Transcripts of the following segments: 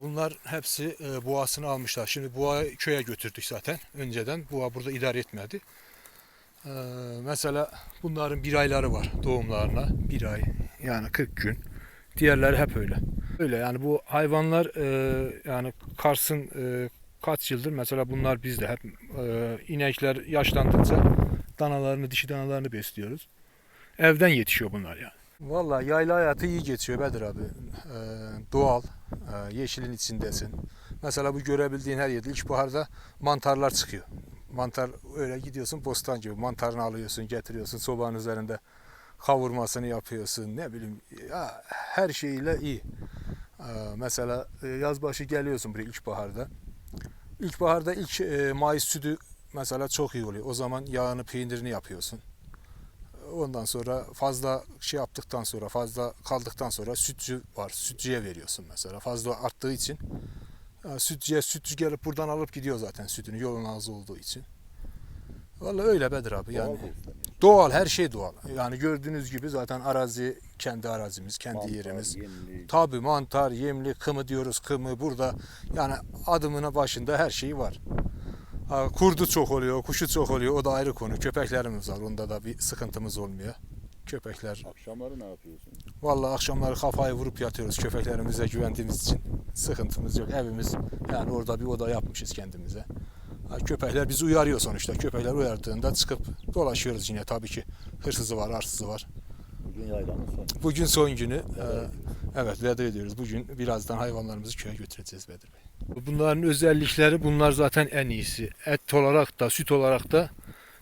Bunlar hepsi e, boğasını almışlar. Şimdi boğayı köye götürdük zaten. Önceden boğa burada idare etmedi. E, mesela bunların bir ayları var doğumlarına. Bir ay yani 40 gün. Diğerleri hep öyle. Öyle yani bu hayvanlar e, yani Kars'ın e, kaç yıldır mesela bunlar bizde hep e, inekler yaşlandıkça danalarını dişi danalarını besliyoruz. Evden yetişiyor bunlar yani. Vallahi yayla hayatı iyi geçiyor Bedir abi. Ee, doğal, e, yeşilin içindesin. Mesela bu görebildiğin her yerde ilkbaharda mantarlar çıkıyor. Mantar öyle gidiyorsun bostan gibi mantarını alıyorsun, getiriyorsun sobanın üzerinde kavurmasını yapıyorsun. Ne bileyim ya her şeyiyle iyi. Ee, mesela e, yaz başı geliyorsun buraya ilkbaharda. İlkbaharda ilk e, Mayıs sütü mesela çok iyi oluyor. O zaman yağını, peynirini yapıyorsun. Ondan sonra fazla şey yaptıktan sonra fazla kaldıktan sonra sütçü var. Sütçüye veriyorsun mesela. Fazla arttığı için e, sütçüye sütçü gelip buradan alıp gidiyor zaten sütünü yolun ağzı olduğu için. Vallahi öyle Bedir abi yani. Doğal. Doğal her şey doğal. Yani gördüğünüz gibi zaten arazi kendi arazimiz, kendi Mantar, yerimiz. yemli, Tabi mantar, yemli, kımı diyoruz kımı burada. Yani adımına başında her şey var. Kurdu çok oluyor, kuşu çok oluyor. O da ayrı konu. Köpeklerimiz var. Onda da bir sıkıntımız olmuyor. Köpekler. Akşamları ne yapıyorsun? Vallahi akşamları kafayı vurup yatıyoruz köpeklerimize güvendiğimiz için. Sıkıntımız yok. Evimiz yani orada bir oda yapmışız kendimize. Köpekler bizi uyarıyor sonuçta. Köpekler uyardığında çıkıp dolaşıyoruz yine tabii ki. Hırsızı var, arsızı var. Bugün yaylanın sonu. Bugün son günü. Ee. Evet veda ediyoruz. Bugün birazdan hayvanlarımızı köye götüreceğiz Bedir Bey. Bunların özellikleri bunlar zaten en iyisi. Et olarak da süt olarak da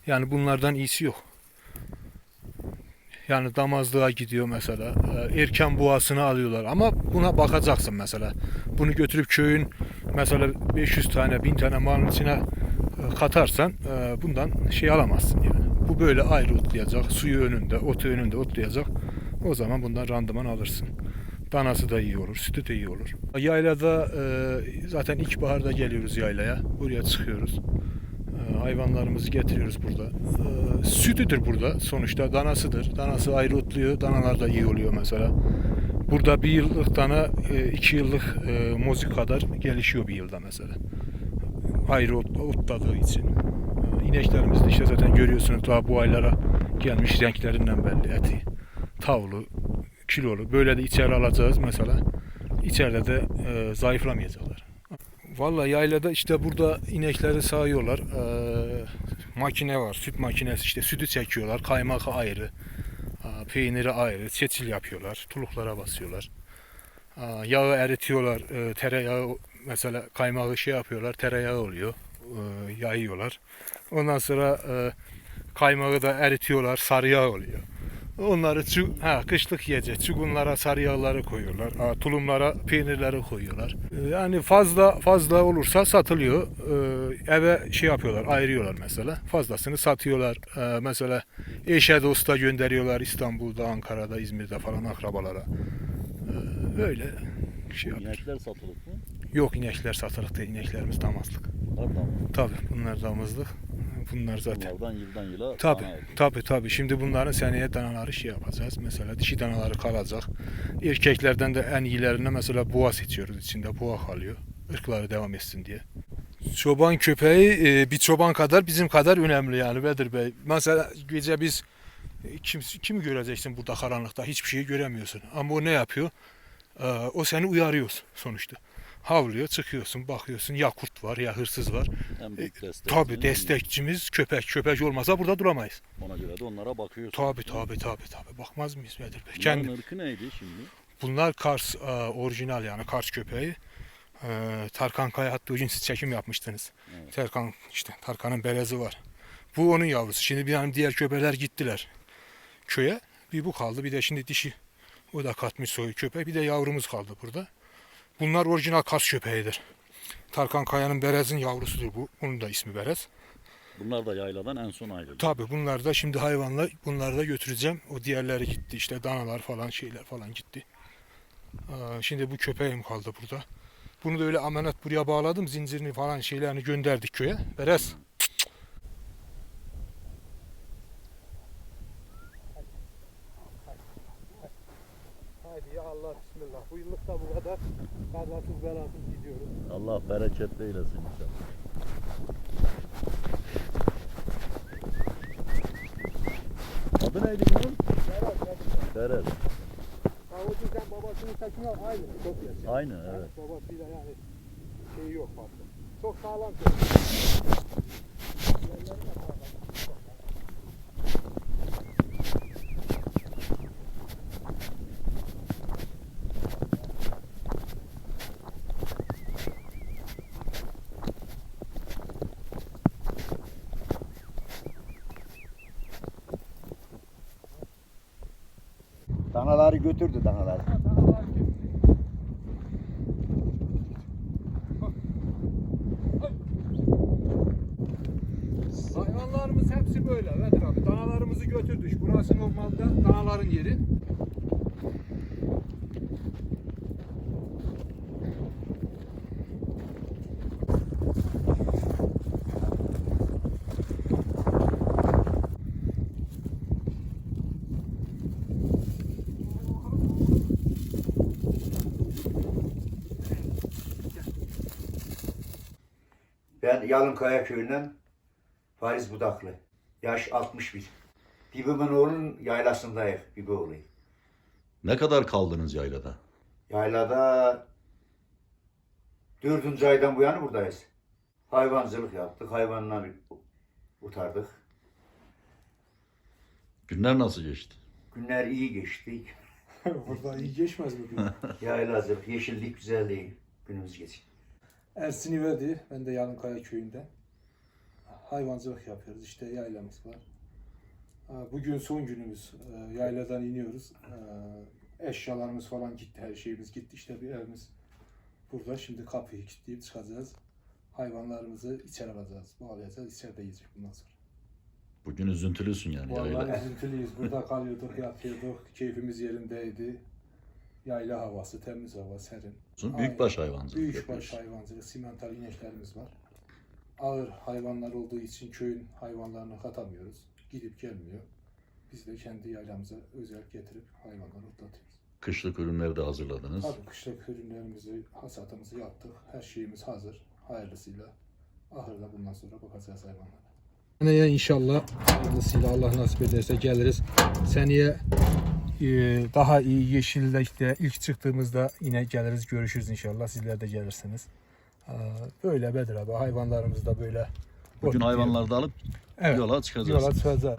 yani bunlardan iyisi yok. Yani damazlığa gidiyor mesela. Ee, Erken boğasını alıyorlar ama buna bakacaksın mesela. Bunu götürüp köyün mesela 500 tane 1000 tane malın içine e, katarsan e, bundan şey alamazsın yani. Bu böyle ayrı otlayacak. Suyu önünde, otu önünde otlayacak. O zaman bundan randıman alırsın. Danası da iyi olur, sütü de iyi olur. Yaylada e, zaten ilkbaharda geliyoruz yaylaya. Buraya çıkıyoruz. E, hayvanlarımızı getiriyoruz burada. E, sütüdür burada sonuçta danasıdır. Danası ayrı otluyor, danalar da iyi oluyor mesela. Burada bir yıllık dana e, iki yıllık e, mozik kadar gelişiyor bir yılda mesela. Ayrı ot, otladığı için. E, İneklerimiz de işte zaten görüyorsunuz daha bu aylara gelmiş renklerinden belli eti. Tavlu, kilolu. Böyle de içeri alacağız mesela. İçeride de e, zayıflamayacaklar. Vallahi yaylada işte burada inekleri sağıyorlar. E, makine var, süt makinesi işte sütü çekiyorlar. Kaymak ayrı, e, peyniri ayrı, çeçil yapıyorlar. Tuluklara basıyorlar. E, yağı eritiyorlar. E, tereyağı mesela kaymağı şey yapıyorlar. Tereyağı oluyor. E, yayıyorlar. Ondan sonra e, kaymağı da eritiyorlar. Sarı yağ oluyor. Onları çu- ha, kışlık yiyecek. Çugunlara sarı yağları koyuyorlar. Ha, tulumlara peynirleri koyuyorlar. Ee, Yani fazla fazla olursa satılıyor. Ee, eve şey yapıyorlar, ayırıyorlar mesela. Fazlasını satıyorlar. Ee, mesela eşe dosta gönderiyorlar İstanbul'da, Ankara'da, İzmir'de falan akrabalara. Ee, öyle şey yapıyor. İnekler satılık mı? Yok inekler satılık değil, ineklerimiz damazlık. Var da mı? Tabii bunlar damızlık. Bunlar zaten. Bunlardan yıldan yıla Tabi tabi tabi. Şimdi bunların seneye danaları şey yapacağız. Mesela dişi danaları kalacak. Erkeklerden de en iyilerine mesela boğa seçiyoruz. İçinde boğa kalıyor. Irkları devam etsin diye. Çoban köpeği e, bir çoban kadar bizim kadar önemli yani Bedir Bey. Mesela gece biz e, kim, kimi göreceksin burada karanlıkta hiçbir şeyi göremiyorsun. Ama o ne yapıyor? E, o seni uyarıyor sonuçta. Havlıyor, çıkıyorsun, bakıyorsun ya kurt var ya hırsız var. En büyük destek. Tabi destekçimiz köpek. Köpek olmasa burada duramayız. Ona göre de onlara bakıyorsun. Tabi tabi tabi tabi. Bakmaz mıyız Bedir Bey? Bunların Kendi, ırkı neydi şimdi? bunlar Kars e, orijinal yani Kars köpeği. E, Tarkan Kaya hatta o gün siz çekim yapmıştınız. Evet. Tarkan işte Tarkan'ın berezi var. Bu onun yavrusu. Şimdi bir hani diğer köpekler gittiler köye. Bir bu kaldı. Bir de şimdi dişi. O da katmış soyu köpek. Bir de yavrumuz kaldı burada. Bunlar orijinal Kars köpeğidir. Tarkan Kaya'nın berezin yavrusudur bu. Bunun da ismi berez. Bunlar da yayladan en son ayrıldı. Tabi bunlar da şimdi hayvanla bunları da götüreceğim. O diğerleri gitti işte danalar falan şeyler falan gitti. Şimdi bu köpeğim kaldı burada. Bunu da öyle emanet buraya bağladım. Zincirini falan şeylerini gönderdik köye. Beres. Haydi ya Allah bismillah. Bu yıllık da bu kadar. Kazasız belasız gidiyoruz. Allah bereketli eylesin inşallah. Adı neydi bunun? Berat. Kavuçun sen babasının saçına aynı. Çok yaşa. Aynı evet. Babasıyla yani şeyi yok farklı. Çok sağlam. Danaları götürdü danaları. Hayvanlarımız hepsi böyle. Nedir abi? Danalarımızı götürdük. Burası normalde danaların yeri. Ben Yalınkaya köyünden Fariz Budaklı. Yaş 61. Bibimin oğlunun yaylasındayız Bibi Ne kadar kaldınız yaylada? Yaylada dördüncü aydan bu yana buradayız. Hayvancılık yaptık, hayvanları utardık. Günler nasıl geçti? Günler iyi geçti. Burada iyi geçmez bugün. Yaylacılık, yeşillik güzelliği günümüz geçti. Ersin İvedi, ben de Yarınkaya köyünden. Hayvancılık yapıyoruz, işte yaylamız var. Aa, Bugün son günümüz, Ee, yayladan iniyoruz. Ee, Eşyalarımız falan gitti, her şeyimiz gitti. İşte bir evimiz burada. Şimdi kapıyı kilitleyip çıkacağız. Hayvanlarımızı içeri alacağız, bağlayacağız, içeride yiyecek bundan sonra. Bugün üzüntülüsün yani yayla. Vallahi üzüntülüyüz, burada kalıyorduk, yatıyorduk, keyfimiz yerindeydi. Yayla havası, temiz hava, serin. Büyükbaş hayvancılık Büyükbaş yapıyorsun. hayvancılık, simental ineklerimiz var. Ağır hayvanlar olduğu için köyün hayvanlarını katamıyoruz. Gidip gelmiyor. Biz de kendi yaylamıza özel getirip hayvanları otlatıyoruz. Kışlık ürünleri de hazırladınız. Tabii kışlık ürünlerimizi, hasatımızı yaptık. Her şeyimiz hazır. Hayırlısıyla ahırda bundan sonra bakacağız hayvanlara. Seneye inşallah hayırlısıyla Allah nasip ederse geliriz. Seneye daha iyi yeşillikte ilk çıktığımızda yine geliriz görüşürüz inşallah. Sizler de gelirsiniz. Aa, Böyle Bedir abi hayvanlarımız da böyle. Bugün hayvanları da alıp Evet. yola çıkacaksınız. yola çıkacağız.